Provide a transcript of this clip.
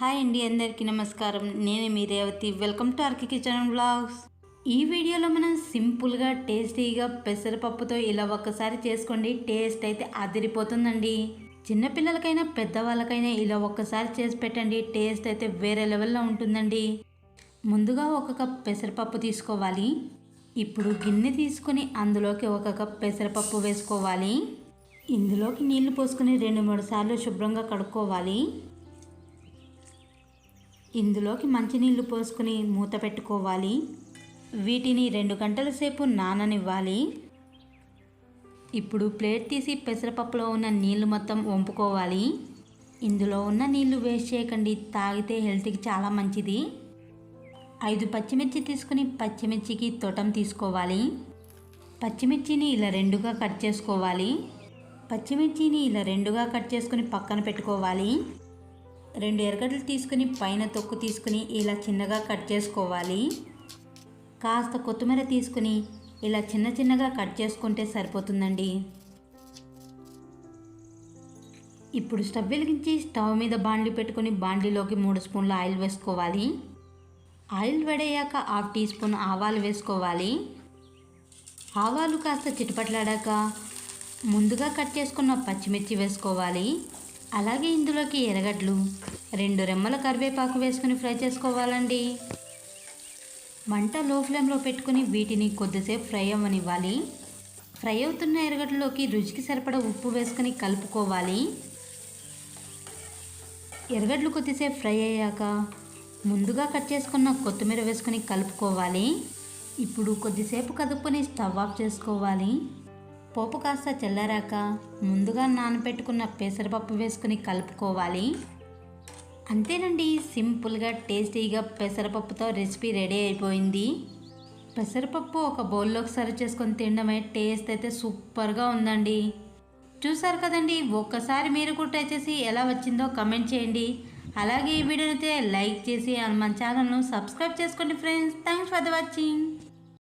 Hi అండి అందరికీ నమస్కారం. నేను మీ రేవతి. వెల్కమ్ టు ఆర్కి కిచెన్ బ్లాగ్స్. ఈ వీడియోలో మనం సింపుల్గా టేస్టీగా పెసరపప్పుతో ఇలా ఒక్కసారి చేసుకోండి. టేస్ట్ అయితే అదిరిపోతుందండి. చిన్నపిల్లలకైనా పెద్దవాళ్ళకైనా ఇలా ఒక్కసారి చేసి పెట్టండి. టేస్ట్ అయితే వేరే లెవెల్లో ఉంటుందండి. ముందుగా ఒక కప్ పెసరపప్పు తీసుకోవాలి. ఇప్పుడు గిన్నె తీసుకొని అందులోకి ఒక కప్ పెసరపప్పు వేసుకోవాలి. ఇందులోకి నీళ్ళు పోసుకొని రెండు మూడు సార్లు శుభ్రంగా కడుక్కోవాలి. ఇందులోకి మంచినీళ్ళు పోసుకుని మూత పెట్టుకోవాలి. వీటిని రెండు గంటల సేపు నాననివ్వాలి. ఇప్పుడు ప్లేట్ తీసి పెసరపప్పులో ఉన్న నీళ్ళు మొత్తం వంపుకోవాలి. ఇందులో ఉన్న నీళ్ళు వేస్ట్ చేయకండి. తాగితే హెల్త్కి చాలా మంచిది. ఐదు పచ్చిమిర్చి తీసుకుని పచ్చిమిర్చికి తొటం తీసుకోవాలి. పచ్చిమిర్చిని ఇలా రెండుగా కట్ చేసుకోవాలి. పచ్చిమిర్చిని ఇలా రెండుగా కట్ చేసుకుని పక్కన పెట్టుకోవాలి. రెండు ఎరగడ్డలు తీసుకుని పైన తొక్కు తీసుకుని ఇలా చిన్నగా కట్ చేసుకోవాలి. కాస్త కొత్తిమీర తీసుకుని ఇలా చిన్న చిన్నగా కట్ చేసుకుంటే సరిపోతుందండి. ఇప్పుడు స్టవ్ వెలిగించి స్టవ్ మీద బాండ్లీ పెట్టుకుని బాండ్లీలోకి మూడు స్పూన్ల ఆయిల్ వేసుకోవాలి. ఆయిల్ వేడయ్యాక హాఫ్ టీ స్పూన్ ఆవాలు వేసుకోవాలి. ఆవాలు కాస్త చిటపట్లాడాక ముందుగా కట్ చేసుకున్న పచ్చిమిర్చి వేసుకోవాలి. అలాగే ఇందులోకి ఎరగడ్లు రెండు రెమ్మల కరివేపాకు వేసుకుని ఫ్రై చేసుకోవాలండి. మంట లో ఫ్లేమ్లో పెట్టుకుని వీటిని కొద్దిసేపు ఫ్రై అవ్వనివ్వాలి. ఫ్రై అవుతున్న ఎరగడ్లలోకి రుచికి సరిపడా ఉప్పు వేసుకుని కలుపుకోవాలి. ఎరగడ్లు కొద్దిసేపు ఫ్రై అయ్యాక ముందుగా కట్ చేసుకున్న కొత్తిమీర వేసుకుని కలుపుకోవాలి. ఇప్పుడు కొద్దిసేపు కదుపుకొని స్టవ్ ఆఫ్ చేసుకోవాలి. పోపు కాస్త చల్లారాక ముందుగా నానబెట్టుకున్న పెసరపప్పు వేసుకుని కలుపుకోవాలి. అంతేనండి సింపుల్గా టేస్టీగా పెసరపప్పుతో రెసిపీ రెడీ అయిపోయింది. పెసరపప్పు ఒక బౌల్లోకి సర్వ్ చేసుకొని తినడమే టేస్ట్ అయితే సూపర్గా ఉందండి. చూసారు కదండి ఒక్కసారి మీరు కూడా ట్రై చేసి ఎలా వచ్చిందో కమెంట్ చేయండి. అలాగే ఈ వీడియోనైతే లైక్ చేసి మన ఛానల్ను సబ్స్క్రైబ్ చేసుకోండి friends. Thanks for the watching.